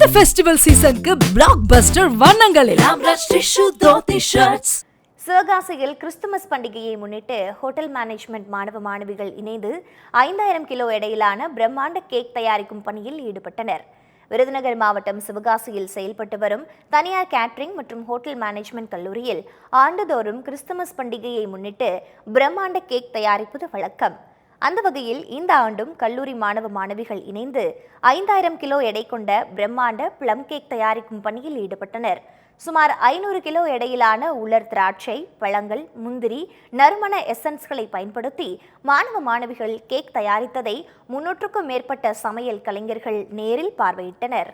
இந்த ஃபெஸ்டிவல் சீசனுக்கு பிளாக் பஸ்டர் வண்ணங்களில் சிவகாசியில் கிறிஸ்துமஸ் பண்டிகையை முன்னிட்டு ஹோட்டல் மேனேஜ்மெண்ட் மாணவ மாணவிகள் இணைந்து ஐந்தாயிரம் கிலோ எடையிலான பிரம்மாண்ட கேக் தயாரிக்கும் பணியில் ஈடுபட்டனர். விருதுநகர் மாவட்டம் சிவகாசியில் செயல்பட்டு வரும் தனியார் கேட்டரிங் மற்றும் ஹோட்டல் மேனேஜ்மெண்ட் கல்லூரியில் ஆண்டுதோறும் கிறிஸ்துமஸ் பண்டிகையை முன்னிட்டு பிரம்மாண்ட கேக் தயாரிப்பது வழக்கம். அந்த வகையில் இந்த ஆண்டும் கல்லூரி மாணவ மாணவிகள் இணைந்து ஐந்தாயிரம் கிலோ எடை கொண்ட பிரம்மாண்ட பிளம் கேக் தயாரிக்கும் பணியில் ஈடுபட்டனர். சுமார் ஐநூறு கிலோ எடையிலான உலர் திராட்சை பழங்கள் முந்திரி நறுமண எசன்ஸ்களை பயன்படுத்தி மாணவ மாணவிகள் கேக் தயாரித்ததை முன்னூற்றுக்கும் மேற்பட்ட சமையல் கலைஞர்கள் நேரில் பார்வையிட்டனர்.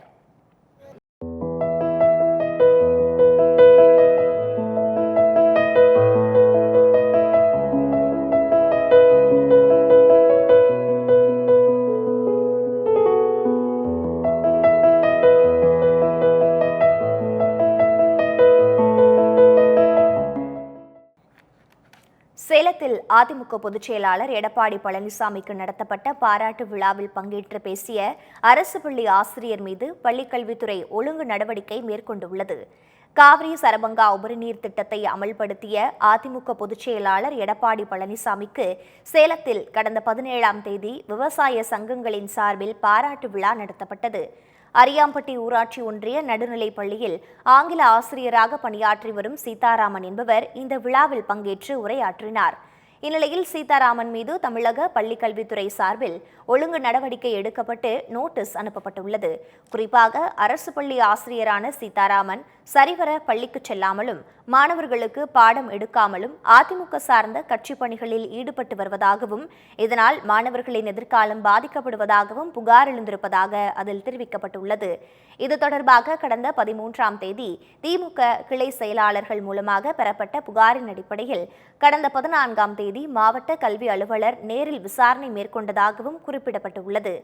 சேலத்தில் அதிமுக பொதுச் செயலாளர் எடப்பாடி பழனிசாமிக்கு நடத்தப்பட்ட பாராட்டு விழாவில் பங்கேற்று பேசிய அரசு பள்ளி ஆசிரியர் மீது பள்ளிக்கல்வித்துறை ஒழுங்கு நடவடிக்கை மேற்கொண்டுள்ளது. காவிரி சரபங்கா உபரிநீர் திட்டத்தை அமல்படுத்திய அதிமுக பொதுச் செயலாளர் எடப்பாடி பழனிசாமிக்கு சேலத்தில் கடந்த பதினேழாம் தேதி விவசாய சங்கங்களின் சார்பில் பாராட்டு விழா நடத்தப்பட்டது. அரியாம்பட்டி ஊராட்சி ஒன்றிய நடுநிலைப் பள்ளியில் ஆங்கில ஆசிரியராக பணியாற்றி வரும் சீதாராமன் என்பவர் இந்த விழாவில் பங்கேற்று உரையாற்றினார். இந்நிலையில் சீதாராமன் மீது தமிழக பள்ளிக்கல்வித்துறை சார்பில் ஒழுங்கு நடவடிக்கை எடுக்கப்பட்டு நோட்டீஸ் அனுப்பப்பட்டுள்ளது. குறிப்பாக அரசு பள்ளி ஆசிரியரான சீதாராமன் சரிவர பள்ளிக்கு செல்லாமலும் மாணவர்களுக்கு பாடம் எடுக்காமலும் அதிமுக சார்ந்த கட்சி பணிகளில் ஈடுபட்டு வருவதாகவும் இதனால் மாணவர்களின் எதிர்காலம் பாதிக்கப்படுவதாகவும் புகார் எழுந்திருப்பதாக அதில் தெரிவிக்கப்பட்டுள்ளது. இது தொடர்பாக கடந்த பதிமூன்றாம் தேதி திமுக கிளை செயலாளர்கள் மூலமாக பெறப்பட்ட புகாரின் அடிப்படையில் கடந்த பதினான்காம் தேதி மாவட்ட கல்வி அலுவலர் நேரில் விசாரணை மேற்கொண்டதாகவும் குறிப்பிடப்பட்டுள்ளது.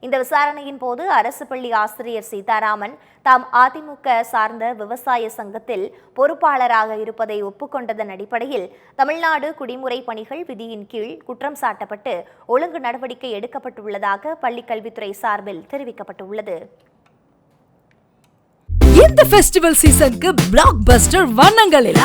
இந்த விசாரணையின் போது அரசு பள்ளி ஆசிரியர் சீதாராமன் தாம் அதிமுக சார்ந்த விவசாய சங்கத்தில் பொறுப்பாளராக இருப்பதை ஒப்புக்கொண்டதன் அடிப்படையில் தமிழ்நாடு குடிமுறை பணிகள் விதியின் கீழ் குற்றம் சாட்டப்பட்டு ஒழுங்கு நடவடிக்கை எடுக்கப்பட்டுள்ளதாக பள்ளிக்கல்வித்துறை சார்பில் தெரிவிக்கப்பட்டுள்ளது. இந்த ஃபெஸ்டிவல் சீசனுக்கு பிளாக் பஸ்டர் வண்ணங்களில்.